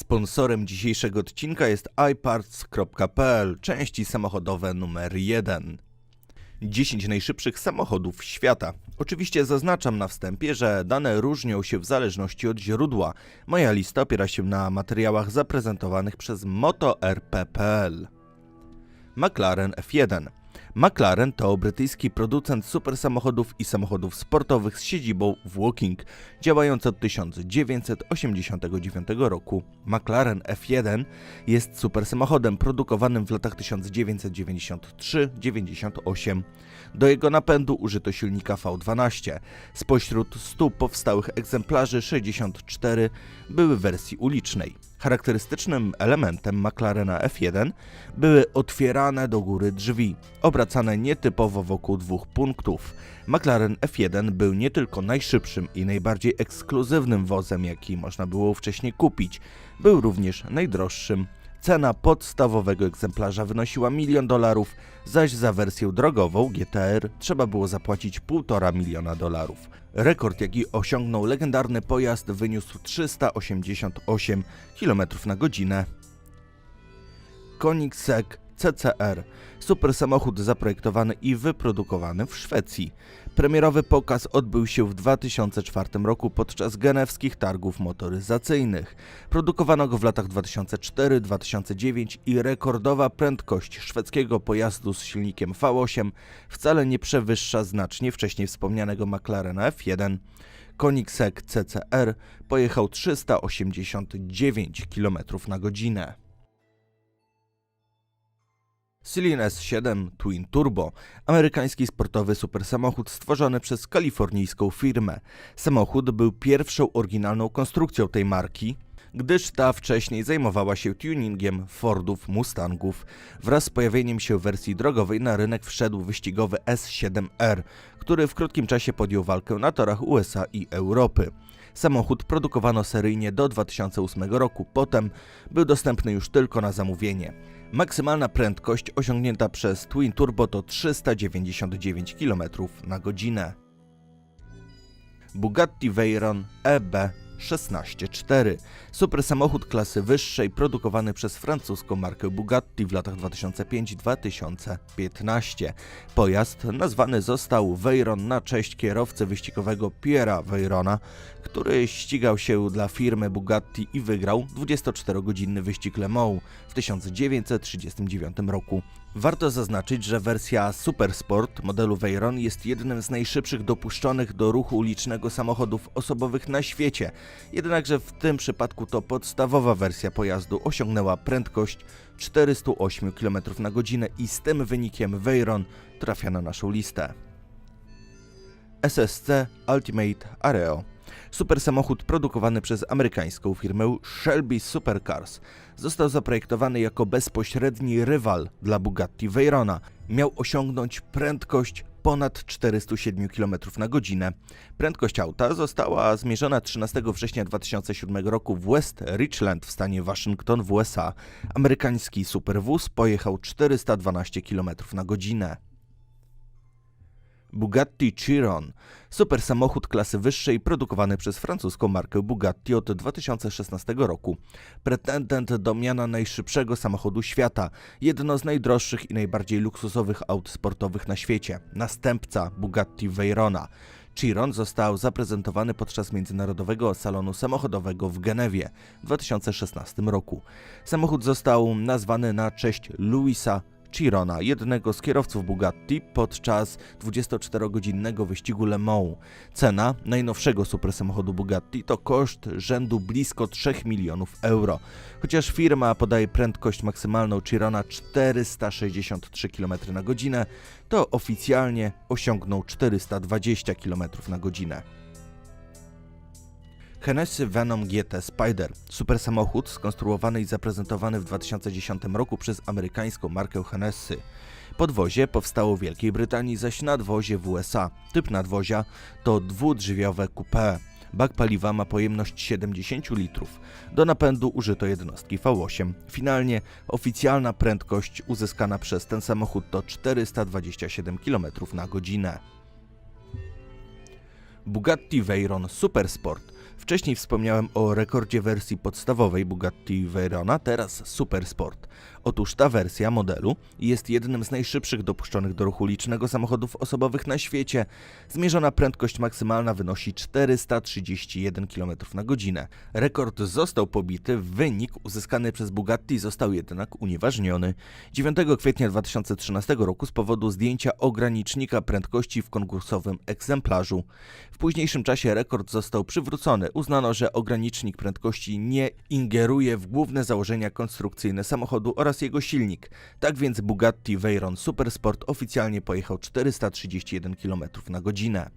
Sponsorem dzisiejszego odcinka jest iParts.pl, części samochodowe numer 1. 10 najszybszych samochodów świata. Oczywiście zaznaczam na wstępie, że dane różnią się w zależności od źródła. Moja lista opiera się na materiałach zaprezentowanych przez MotoRP.pl. McLaren F1. McLaren to brytyjski producent supersamochodów i samochodów sportowych z siedzibą w Woking, działający od 1989 roku. McLaren F1 jest supersamochodem produkowanym w latach 1993-98. Do jego napędu użyto silnika V12. Spośród 100 powstałych egzemplarzy 64 były w wersji ulicznej. Charakterystycznym elementem McLarena F1 były otwierane do góry drzwi, obracane nietypowo wokół dwóch punktów. McLaren F1 był nie tylko najszybszym i najbardziej ekskluzywnym wozem, jaki można było wcześniej kupić, był również najdroższym. Cena podstawowego egzemplarza wynosiła milion dolarów, zaś za wersję drogową GTR trzeba było zapłacić 1,5 miliona dolarów. Rekord, jaki osiągnął legendarny pojazd, wyniósł 388 km na godzinę. Koenigsegg CCR, super samochód zaprojektowany i wyprodukowany w Szwecji. Premierowy pokaz odbył się w 2004 roku podczas genewskich targów motoryzacyjnych. Produkowano go w latach 2004-2009 i rekordowa prędkość szwedzkiego pojazdu z silnikiem V8 wcale nie przewyższa znacznie wcześniej wspomnianego McLarena F1. Koenigsegg CCR pojechał 389 km na godzinę. Celine S7 Twin Turbo, amerykański sportowy supersamochód stworzony przez kalifornijską firmę. Samochód był pierwszą oryginalną konstrukcją tej marki, gdyż ta wcześniej zajmowała się tuningiem Fordów, Mustangów. Wraz z pojawieniem się wersji drogowej na rynek wszedł wyścigowy S7R, który w krótkim czasie podjął walkę na torach USA i Europy. Samochód produkowano seryjnie do 2008 roku, potem był dostępny już tylko na zamówienie. Maksymalna prędkość osiągnięta przez Twin Turbo to 399 km na godzinę. Bugatti Veyron EB 164. Super samochód klasy wyższej produkowany przez francuską markę Bugatti w latach 2005-2015. Pojazd nazwany został Veyron na cześć kierowcy wyścigowego Piera Veyrona, który ścigał się dla firmy Bugatti i wygrał 24-godzinny wyścig Le Mans w 1939 roku. Warto zaznaczyć, że wersja Supersport modelu Veyron jest jednym z najszybszych dopuszczonych do ruchu ulicznego samochodów osobowych na świecie. Jednakże w tym przypadku to podstawowa wersja pojazdu osiągnęła prędkość 408 km na godzinę i z tym wynikiem Veyron trafia na naszą listę. SSC Ultimate Areo Super samochód produkowany przez amerykańską firmę Shelby Supercars został zaprojektowany jako bezpośredni rywal dla Bugatti Veyrona. Miał osiągnąć prędkość ponad 407 km na godzinę. Prędkość auta została zmierzona 13 września 2007 roku w West Richland w stanie Waszyngton w USA. Amerykański superwóz pojechał 412 km na godzinę. Bugatti Chiron, super samochód klasy wyższej produkowany przez francuską markę Bugatti od 2016 roku. Pretendent do miana najszybszego samochodu świata, jedno z najdroższych i najbardziej luksusowych aut sportowych na świecie, następca Bugatti Veyrona. Chiron został zaprezentowany podczas Międzynarodowego Salonu Samochodowego w Genewie w 2016 roku. Samochód został nazwany na cześć Louisa Chirona, jednego z kierowców Bugatti podczas 24-godzinnego wyścigu Le Mans. Cena najnowszego supersamochodu Bugatti to koszt rzędu blisko 3 milionów euro. Chociaż firma podaje prędkość maksymalną Chirona 463 km na godzinę, to oficjalnie osiągnął 420 km na godzinę. Hennessy Venom GT Spider, super samochód skonstruowany i zaprezentowany w 2010 roku przez amerykańską markę Hennessy. Podwozie powstało w Wielkiej Brytanii, zaś nadwozie w USA. Typ nadwozia to dwudrzwiowe coupé. Bak paliwa ma pojemność 70 litrów. Do napędu użyto jednostki V8. Finalnie oficjalna prędkość uzyskana przez ten samochód to 427 km na godzinę. Bugatti Veyron Supersport Wcześniej wspomniałem o rekordzie wersji podstawowej Bugatti Veyrona, teraz Supersport. Otóż ta wersja modelu jest jednym z najszybszych dopuszczonych do ruchu licznego samochodów osobowych na świecie. Zmierzona prędkość maksymalna wynosi 431 km na godzinę. Rekord został pobity, wynik uzyskany przez Bugatti został jednak unieważniony. 9 kwietnia 2013 roku z powodu zdjęcia ogranicznika prędkości w konkursowym egzemplarzu. W późniejszym czasie rekord został przywrócony. Uznano, że ogranicznik prędkości nie ingeruje w główne założenia konstrukcyjne samochodu oraz jego silnik. Tak więc Bugatti Veyron Supersport oficjalnie pojechał 431 km na godzinę.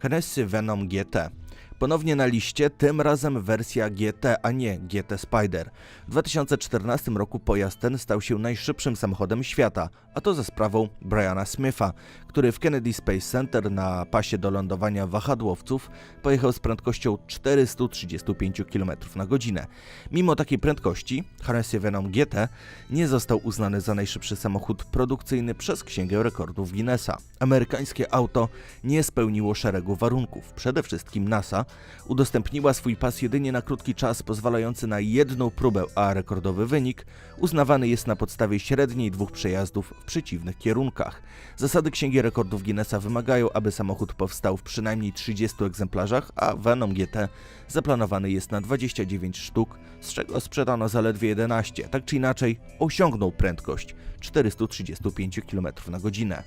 Hennessy Venom GT. Ponownie na liście, tym razem wersja GT, a nie GT Spider. W 2014 roku pojazd ten stał się najszybszym samochodem świata, a to za sprawą Briana Smitha, który w Kennedy Space Center na pasie do lądowania wahadłowców pojechał z prędkością 435 km na godzinę. Mimo takiej prędkości, Hennessy Venom GT nie został uznany za najszybszy samochód produkcyjny przez Księgę Rekordów Guinnessa. Amerykańskie auto nie spełniło szeregu warunków. Przede wszystkim NASA udostępniła swój pas jedynie na krótki czas, pozwalający na jedną próbę, a rekordowy wynik uznawany jest na podstawie średniej dwóch przejazdów w przeciwnych kierunkach. Zasady Księgi Rekordów Guinnessa wymagają, aby samochód powstał w przynajmniej 30 egzemplarzach, a Venom GT zaplanowany jest na 29 sztuk, z czego sprzedano zaledwie 11. Tak czy inaczej, osiągnął prędkość 435 km na godzinę.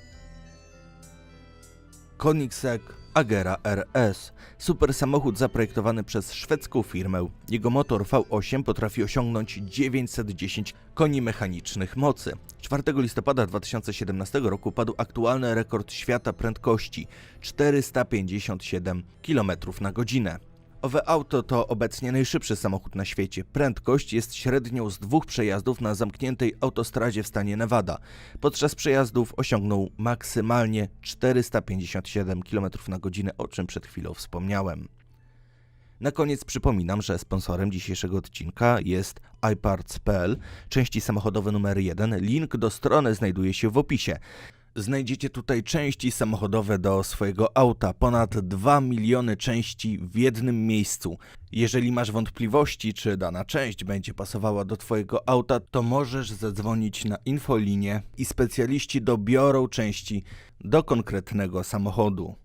Koenigsegg Agera RS. Super samochód zaprojektowany przez szwedzką firmę. Jego motor V8 potrafi osiągnąć 910 koni mechanicznych mocy. 4 listopada 2017 roku padł aktualny rekord świata prędkości 457 km na godzinę. Owe auto to obecnie najszybszy samochód na świecie. Prędkość jest średnią z dwóch przejazdów na zamkniętej autostradzie w stanie Nevada. Podczas przejazdów osiągnął maksymalnie 457 km na godzinę, o czym przed chwilą wspomniałem. Na koniec przypominam, że sponsorem dzisiejszego odcinka jest iParts.pl, części samochodowe numer 1. Link do strony znajduje się w opisie. Znajdziecie tutaj części samochodowe do swojego auta, ponad 2 miliony części w jednym miejscu. Jeżeli masz wątpliwości, czy dana część będzie pasowała do Twojego auta, to możesz zadzwonić na infolinię i specjaliści dobiorą części do konkretnego samochodu.